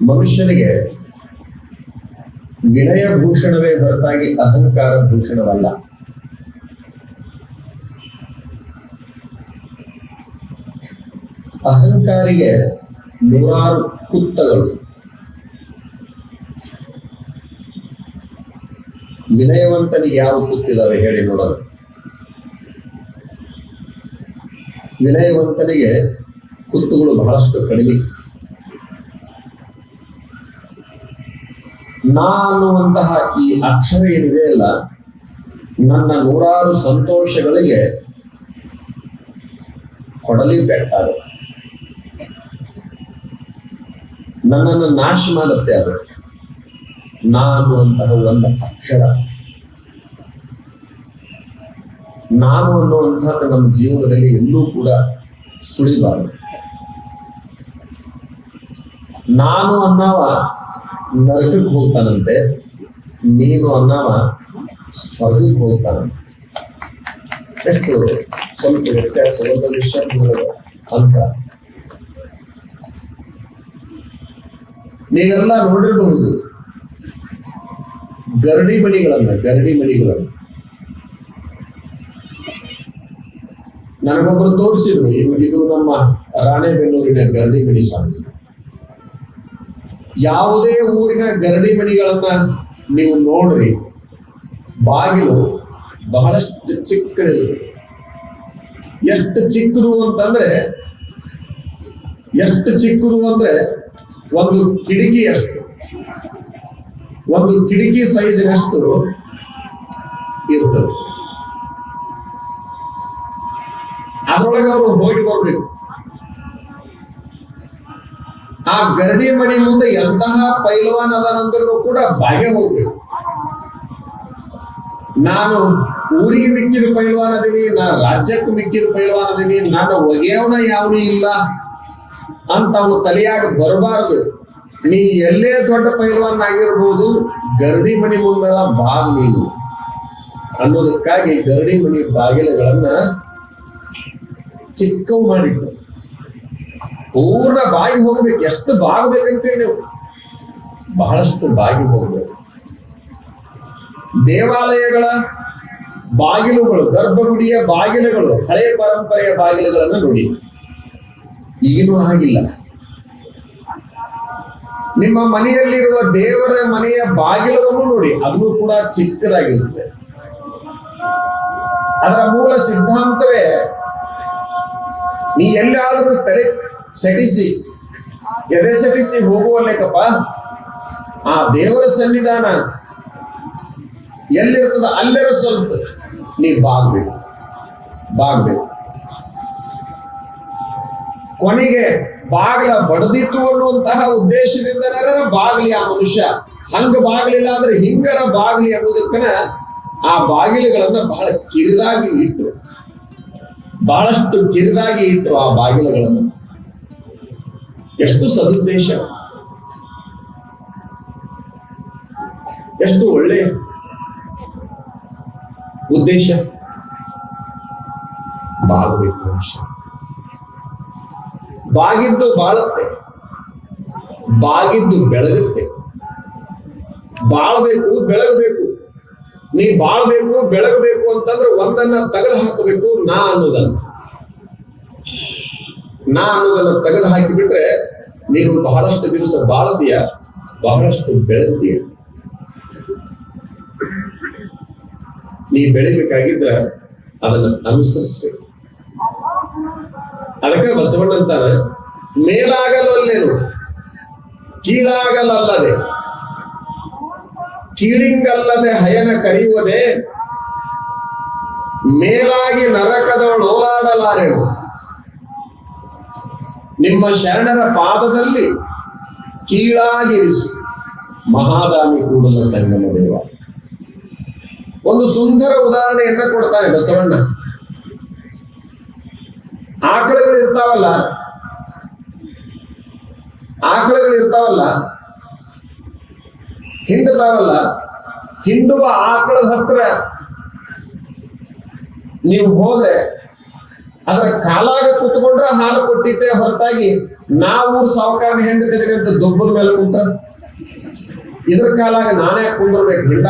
ಮನುಷ್ಯನಿಗೆ ವಿನಯ ಭೂಷಣವೇ ಹೊರತಾಗಿ ಅಹಂಕಾರ ಭೂಷಣವಲ್ಲ. ಅಹಂಕಾರಿಗೆ ನೂರಾರು ಕುತ್ತಗಳು. ವಿನಯವಂತನಿಗೆ ಯಾವ ಕುತ್ತಿದಾವೆ ಹೇಳಿ ನೋಡೋಣ. ವಿನಯವಂತನಿಗೆ ಕುತ್ತುಗಳು ಬಹಳಷ್ಟು ಕಡಿಮೆ. ನಾ ಅನ್ನುವಂತಹ ಈ ಅಕ್ಷರ ಏನಿದೆ ಅಲ್ಲ ನನ್ನ ನೂರಾರು ಸಂತೋಷಗಳಿಗೆ ಕೊಡಲಿ ಪೆಟ್ಟಾಗ ನನ್ನನ್ನು ನಾಶ ಮಾಡುತ್ತೆ ಅದು. ನಾ ಅನ್ನುವಂತಹ ಒಂದು ಅಕ್ಷರ. ನಾನು ಅನ್ನುವಂತಹ ನಮ್ಮ ಜೀವನದಲ್ಲಿ ಎಲ್ಲೂ ಕೂಡ ಸುಳಿಬಾರದು. ನಾನು ಅನ್ನವ ನರಕಕ್ಕೆ ಹೋಗ್ತಾನಂತೆ. ನೀನು ಅನ್ನವ ಸ್ವರ್ಗಕ್ಕೆ ಹೋಗ್ತಾನಂತೆ. ಎಷ್ಟು ಸ್ವಲ್ಪ ವ್ಯತ್ಯಾಸ, ಒಂದು ವಿಷಯ ಅಂತ. ನೀವೆಲ್ಲ ನೋಡಿರಬಹುದು. ಗರಡಿ ಮಣಿಗಳನ್ನ ಗರಡಿ ಮಣಿಗಳನ್ನ. ನನಗೊಬ್ಬರು ತೋರಿಸಿದ್ರು, ಇದು ಇದು ನಮ್ಮ ರಾಣೆಬೆನ್ನೂರಿನ ಗರಡಿ ಮಣಿ ಸ್ವಾಮಿ ಯಾವುದೇ ಊರಿನ ಗರಡಿ ಮಣಿಗಳನ್ನ ನೀವು ನೋಡ್ರಿ, ಬಾಗಿಲು ಬಹಳಷ್ಟು ಚಿಕ್ಕದಿದೆ. ಎಷ್ಟು ಚಿಕ್ಕದು ಅಂತಂದ್ರೆ, ಎಷ್ಟು ಚಿಕ್ಕದು ಅಂದ್ರೆ ಒಂದು ಕಿಟಕಿ ಅಷ್ಟು. ಒಂದು ಕಿಟಕಿ ಸೈಜಿನಷ್ಟು ಇರ್ತದೆ. ಅದರೊಳಗೆ ಅವರು ಹೋಗಿ ಬರ್ಬೇಕು. ಆ ಗರಡಿ ಮನೆ ಮುಂದೆ ಎಂತಹ ಪೈಲವಾನ್ ಅದಾನಂದ್ರೂ ಕೂಡ ಬಾಗೆ ಹೋಗ್ಬೇಕು. ನಾನು ಊರಿಗೆ ಮಿಕ್ಕಿದ ಪೈಲ್ವಾನ್ ಅದೀನಿ, ನಾ ರಾಜ್ಯಕ್ಕೂ ಮಿಕ್ಕಿದ ಪೈಲ್ವಾನ್ ಅದೀನಿ ನಾನು ಒಗೆಯವನ ಯಾವನೇ ಇಲ್ಲ ಅಂತ ಅವನು ತಲೆಯಾಗ ಬರಬಾರದು. ನೀ ಎಲ್ಲೇ ದೊಡ್ಡ ಪೈಲ್ವಾನ್ ಆಗಿರ್ಬೋದು, ಗರಡಿ ಮನೆ ಮುಂದೆಲ್ಲ ಬಾಗ್ ನೀನು. ಅನ್ನೋದಕ್ಕಾಗಿ ಗರಡಿ ಮನೆ ಬಾಗಿಲುಗಳನ್ನ ಚಿಕ್ಕವು ಮಾಡಿದ್ರು. ಪೂರ್ಣ ಬಾಗಿ ಹೋಗ್ಬೇಕು. ಎಷ್ಟು ಬಾಗಬೇಕಂತೀವಿ ನೀವು? ಬಹಳಷ್ಟು ಬಾಗಿ ಹೋಗ್ಬೇಕು. ದೇವಾಲಯಗಳ ಬಾಗಿಲುಗಳು, ಗರ್ಭಗುಡಿಯ ಬಾಗಿಲುಗಳು ಹಳೆಯ ಪರಂಪರೆಯ ಬಾಗಿಲುಗಳನ್ನು ನೋಡಿ. ಈಗಲೂ ಹಾಗಿಲ್ಲ. ನಿಮ್ಮ ಮನೆಯಲ್ಲಿರುವ ದೇವರ ಮನೆಯ ಬಾಗಿಲವನ್ನು ನೋಡಿ. ಅದನ್ನು ಕೂಡ ಚಿಕ್ಕದಾಗಿರುತ್ತೆ. ಅದರ ಮೂಲ ಸಿದ್ಧಾಂತವೇ, ನೀ ಎಲ್ಲಾದರೂ ತಲೆ ಸೆಟಿಸಿ ಎದೆ ಸೆಟಿಸಿ ಹೋಗುವಲ್ಲೇಕಪ್ಪ ಆ ದೇವರ ಸನ್ನಿಧಾನ ಎಲ್ಲಿರ್ತದ ಅಲ್ಲೆರ ಸ್ವಲ್ಪ ನೀ ಬಾಗ್ಬೇಕು ಬಾಗ್ಬೇಕು. ಕೊನೆಗೆ ಬಾಗ್ಲ ಬಡದಿತ್ತು ಅನ್ನುವಂತಹ ಉದ್ದೇಶದಿಂದ ಬಾಗ್ಲಿ ಆ ಮನುಷ್ಯ. ಹಂಗ ಬಾಗ್ಲಿಲ್ಲ ಅಂದ್ರೆ ಹಿಂಗರ ಬಾಗ್ಲಿ ಅನ್ನೋದಕ್ಕನ ಆ ಬಾಗಿಲುಗಳನ್ನ ಬಹಳ ಕಿರಿದಾಗಿ ಇಟ್ರು. ಬಹಳಷ್ಟು ಕಿರಿದಾಗಿ ಇಟ್ರು ಆ ಬಾಗಿಲುಗಳನ್ನು. ಎಷ್ಟು ಸದುದ್ದೇಶ? ಎಷ್ಟು ಒಳ್ಳೆ ಉದ್ದೇಶ? ಬಾಗಬೇಕು ಮನುಷ್ಯ ಬಾಗಿದ್ದು ಬಾಳುತ್ತೆ. ಬಾಗಿದ್ದು ಬೆಳಗುತ್ತೆ. ಬಾಳ್ಬೇಕು, ಬೆಳಗಬೇಕು. ನೀ ಬಾಳ್ಬೇಕು, ಬೆಳಗಬೇಕು ಅಂತಂದ್ರೆ ಒಂದನ್ನ ತೆಗೆದು ಹಾಕಬೇಕು ನಾ ಅನ್ನೋದನ್ನ. ನಾ ಅನ್ನೋದನ್ನ ತೆಗೆದು ಹಾಕಿಬಿಟ್ರೆ ನೀನು ಬಹಳಷ್ಟು ದಿವಸ ಬಾಳತೀಯ, ಬಹಳಷ್ಟು ಬೆಳಗ್ತೀಯ ನೀ ಬೆಳಿಬೇಕಾಗಿದ್ರ ಅದನ್ನ ಅನುಸರಿಸ್ಬೇಕು. ಅದಕ್ಕೆ ಬಸವಣ್ಣ ಅಂತಾನೆ ಮೇಲಾಗಲಲ್ಲೇನು ಕೀಳಾಗಲಲ್ಲದೆ, ಕೀಳಿಂಗಲ್ಲದೆ ಹಯನ ಕರೆಯುವುದೇ, ಮೇಲಾಗಿ ನರಕದವಳು ಓಲಾಡಲಾರೆನು ನಿಮ್ಮ ಶರಣರ ಪಾದದಲ್ಲಿ ಕೀಳಾಗಿರಿಸು ಮಹಾದಾನಿ ಕೂಡಲ ಸಂಗಮ ದೇವ. ಒಂದು ಸುಂದರ ಉದಾಹರಣೆಯನ್ನ ಕೊಡ್ತಾನೆ ಬಸವಣ್ಣ. ಆಕಳುಗಳು ಇರ್ತಾವಲ್ಲ? ಆಕಳುಗಳು ಇರ್ತಾವಲ್ಲ? ಹಿಂಡುತ್ತಾವಲ್ಲ ಹಿಂಡುವ ಆಕಳ ಹತ್ರ ನೀವು ಹೋದ್ರೆ ಅದರ ಕಾಲಾಗ ಕುತ್ಕೊಂಡ್ರೆ ಹಾಲು ಕೊಟ್ಟಿದ್ದೆ ಹೊರತಾಗಿ, ನಾವು ಸಾವುಕಾರ ಹೆಂಡತಿದ್ರೆ ಅಂತ ದುಬ್ಬದ ಮೇಲೆ ಕುಂತ ಇದ್ರ ಕಾಲಾಗ ನಾನೇ ಕುಂದಿರ್ಬೇಕು ಹೆಂಡ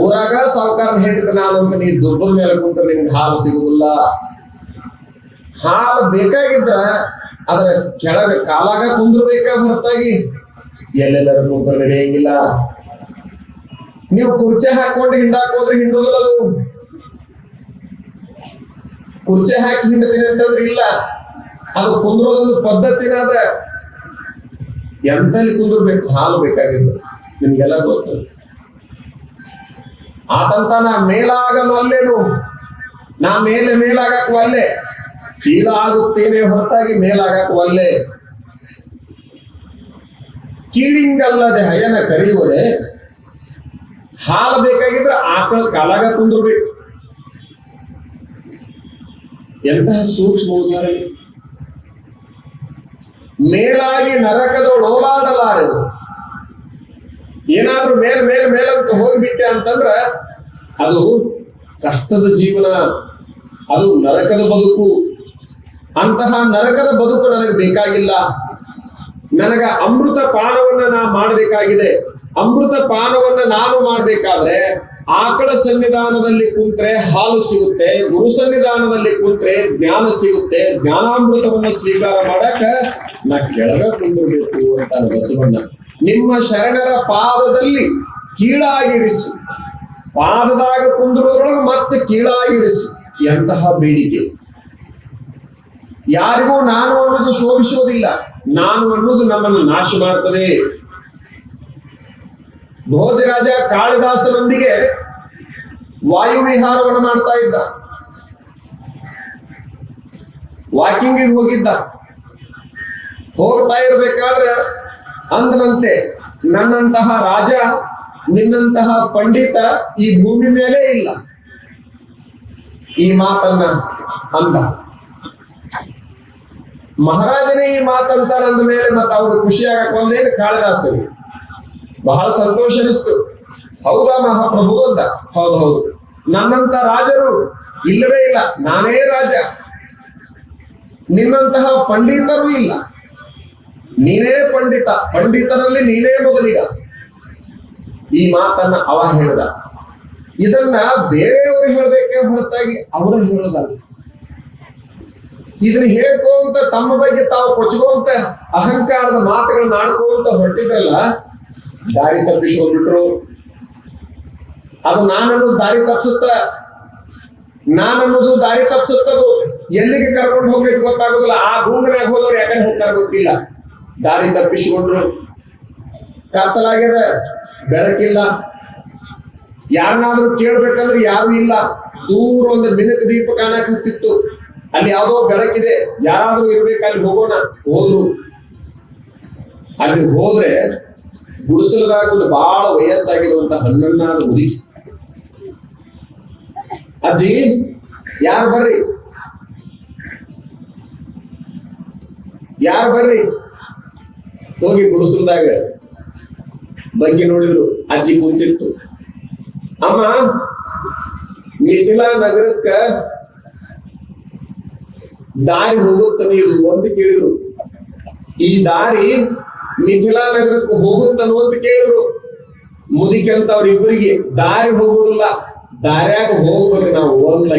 ಊರಾಗ ಸಾವುಕಾರ ಹೆಂಡತಿ ನಾನು ಅಂತ ನೀ ದುಬ್ಬದ ಮೇಲೆ ಕುಂತ ನಿಮ್ಗೆ ಹಾಲು ಸಿಗುದಿಲ್ಲ. ಹಾಲು ಬೇಕಾಗಿದ್ದ ಅದರ ಕೆಳಗ ಕಾಲಾಗ ಕುಂದಿರ್ಬೇಕ ಹೊರತಾಗಿ? ಎಲ್ಲೆಲ್ಲರೂ ಕುಂತ್ರ ನಡೆಯಂಗಿಲ್ಲ. ನೀವು ಕುರ್ಚಿ ಹಾಕೊಂಡು ಹಿಂಡಾಕೋದ್ರೆ ಹಿಂಡುದಿಲ್ಲ ಅದು. ಕುರ್ಚಿ ಹಾಕಿ ಹಿಂಡ್ತೀನಿ ಅಂತಂದ್ರೆ ಇಲ್ಲ. ಅದು ಕುಂದ್ರೋದೊಂದು ಪದ್ಧತಿನ ಅದ ಎಂತಲ್ಲಿ ಕುಂದಿರ್ಬೇಕು, ಹಾಲು ಬೇಕಾಗಿದ್ದು. ನಿಮ್ಗೆಲ್ಲ ಗೊತ್ತು. ಆತಂತ ನಾ ಮೇಲಾಗಲು ಅಲ್ಲೇನು? ನಾ ಮೇಲೆ ಮೇಲಾಗಕ್ ಒಲ್ಲೆ ಚೀಲ ಆಗುತ್ತೇನೆ ಹೊರತಾಗಿ ಮೇಲಾಗಕ್ ಒಲ್ಲೆ ಕೀಳಿಂಗಲ್ಲದೆ ಹಯನ ಕರೆಯುವುದೇ ಹಾಲು ಬೇಕಾಗಿದ್ರೆ ಆಕಳ ಕಾಲಾಗ ಕುಂದಿರ್ಬೇಕು. ಎಂತಹ ಸೂಕ್ಷ್ಮ ಉದಾಹರಣೆ? ಮೇಲಾಗಿ ನರಕದೊಳು ಓಲಾಡಲಾರೆವು ಏನಾದ್ರೂ ಮೇಲ್ ಮೇಲ್ ಮೇಲಂತ ಹೋಗಿಬಿಟ್ಟೆ ಅಂತಂದ್ರ ಅದು ಕಷ್ಟದ ಜೀವನ, ಅದು ನರಕದ ಬದುಕು. ಅಂತಹ ನರಕದ ಬದುಕು ನನಗೆ ಬೇಕಾಗಿಲ್ಲ. ನನಗ ಅಮೃತ ಪಾನವನ್ನ ನಾ ಮಾಡಬೇಕಾಗಿದೆ. ಅಮೃತ ಪಾನವನ್ನ ನಾನು ಮಾಡ್ಬೇಕಾದ್ರೆ ಆಕಳ ಸನ್ನಿಧಾನದಲ್ಲಿ ಕುಂತ್ರೆ ಹಾಲು ಸಿಗುತ್ತೆ, ಗುರು ಸನ್ನಿಧಾನದಲ್ಲಿ ಕುಂತ್ರೆ ಜ್ಞಾನ ಸಿಗುತ್ತೆ, ಜ್ಞಾನಾಮೃತವನ್ನು ಸ್ವೀಕಾರ ಮಾಡಕ ನಾ ಕೆಳಗ ಕುಂದಿರ್ಬೇಕು ಅಂತ ಬಸವಣ್ಣ. ನಿಮ್ಮ ಶರಣರ ಪಾದದಲ್ಲಿ ಕೀಳಾಗಿರಿಸು. ಪಾದದಾಗ ಕುಂದಿರೋದ್ರೊಳಗೆ ಮತ್ತೆ ಕೀಳಾಗಿರಿಸು. ಎಂತಹ ಬೇಡಿಕೆ? ಯಾರಿಗೂ ನಾನು ಅನ್ನೋದು ಶೋಭಿಸೋದಿಲ್ಲ. ನಾನು ಅನ್ನೋದು ನಮ್ಮನ್ನು ನಾಶ ಮಾಡ್ತದೆ. ಭೋಜರಾಜ ಕಾಳಿದಾಸನೊಂದಿಗೆ ವಾಯುವಿಹಾರವನ್ನು ಮಾಡ್ತಾ ಇದ್ದ. ವಾಕಿಂಗಿಗೆ ಹೋಗಿದ್ದ. ಹೋಗ್ತಾ ಇರಬೇಕಾದ್ರೆ ಅಂದನಂತೆ ನನ್ನಂತಹ ರಾಜ, ನಿನ್ನಂತಹ ಪಂಡಿತ ಈ ಭೂಮಿ ಮೇಲೆ ಇಲ್ಲ. ಈ ಮಾತನ್ನ ಅಂದ. ಮಹಾರಾಜನೇ ಈ ಮಾತಂತ ಅಂದ ಮೇಲೆ ಮತ್ತೆ ಅವರು ಖುಷಿಯಾಗಕ್ಕೆ ಒಂದೇನು ಬಹಳ ಸಂತೋಷ ಅನಿಸ್ತು. ಹೌದಾ ಮಹಾಪ್ರಭು ಅಂದ. ಹೌದು ಹೌದು. ನನ್ನಂತ ರಾಜರು ಇಲ್ಲವೇ ಇಲ್ಲ. ನಾನೇ ರಾಜ. ನಿನ್ನಂತಹ ಪಂಡಿತರು ಇಲ್ಲ. ನೀನೇ ಪಂಡಿತ. ಪಂಡಿತರಲ್ಲಿ ನೀನೇ ಮೊದಲಿಗ ಈ ಮಾತನ್ನ ಅವ ಹೇಳಿದ. ಇದನ್ನ ಬೇರೆಯವರು ಹೇಳಬೇಕೇ ಹೊರತಾಗಿ ಅವರು ಹೇಳೋದಲ್ಲ. ಇದನ್ನ ಹೇಳ್ಕೊಂತ ತಮ್ಮ ಬಗ್ಗೆ ತಾವು ಕೊಚ್ಕೊಂತ ಅಹಂಕಾರದ ಮಾತುಗಳನ್ನ ಆಡ್ಕೊಂತ ಹೊರಟಿದ್ರಲ್ಲ ದಾರಿ ತಪ್ಪಿಸ್ಕೊಂಡ್ಬಿಟ್ರು ಅದು ನಾನನ್ನೋದು ದಾರಿ ತಪ್ಪಿಸುತ್ತ ನಾನನ್ನೋದು ದಾರಿ ತಪ್ಪಿಸುತ್ತದು ಎಲ್ಲಿಗೆ ಕರ್ಕೊಂಡು ಹೋಗ್ಬೇಕು ಗೊತ್ತಾಗೋದಿಲ್ಲ. ಆ ಭೂಮಿನಾಗ ಹೋದವ್ರು ಯಾಕಂದ್ರೆ ಹೋಗ್ತಾರೆ ಗೊತ್ತಿಲ್ಲ ದಾರಿ ತಪ್ಪಿಸಿಕೊಂಡ್ರು. ಕತ್ತಲಾಗ್ಯದ ಬೆಳಕಿಲ್ಲ. ಯಾರನ್ನಾದ್ರೂ ಕೇಳ್ಬೇಕಂದ್ರೆ ಯಾರು ಇಲ್ಲ. ದೂರ ಒಂದು ಮಿನಕ್ ದೀಪ ಕಾಣಕ್ ಹತ್ತಿತ್ತು ಅಲ್ಲಿ ಯಾವ್ದೋ ಬೆಳಕಿದೆ. ಯಾರಾದ್ರೂ ಇರ್ಬೇಕು ಅಲ್ಲಿ ಹೋಗೋಣ. ಹೋದ್ರು. ಅಲ್ಲಿ ಹೋದ್ರೆ ಗುಡಿಸಲದಾಗ ಒಂದು ಬಹಳ ವಯಸ್ಸಾಗಿರುವಂತ ಹಣ್ಣನ್ನಾದ ಉದಿ ಅಜ್ಜಿ, ಯಾರು ಬರ್ರಿ? ಯಾರು ಬರ್ರಿ? ಹೋಗಿ ಗುಡಿಸಲದಾಗ ಬಗ್ಗೆ ನೋಡಿದ್ರು, ಅಜ್ಜಿ ಕೂತಿತ್ತು. ಅಮ್ಮ, ಮಿಥಿಲಾ ನಗರಕ್ಕ ದಾರಿ ಹೋಗುತ್ತಾನೆ ನೀರು ಅಂತ ಕೇಳಿದ್ರು. ಈ ದಾರಿ ಮಿಥಿಲಾ ನಗರಕ್ಕೆ ಹೋಗುತ್ತನು ಅಂತ ಕೇಳಿದ್ರು. ಮುದಿಕೆ ಅಂತ ಅವ್ರಿಬ್ಬರಿಗೆ ದಾರಿ ಹೋಗುದಿಲ್ಲ ದಾರ್ಯಾಗ ಹೋಗ್ಬೇಕು ನಾವು ಒಂದ್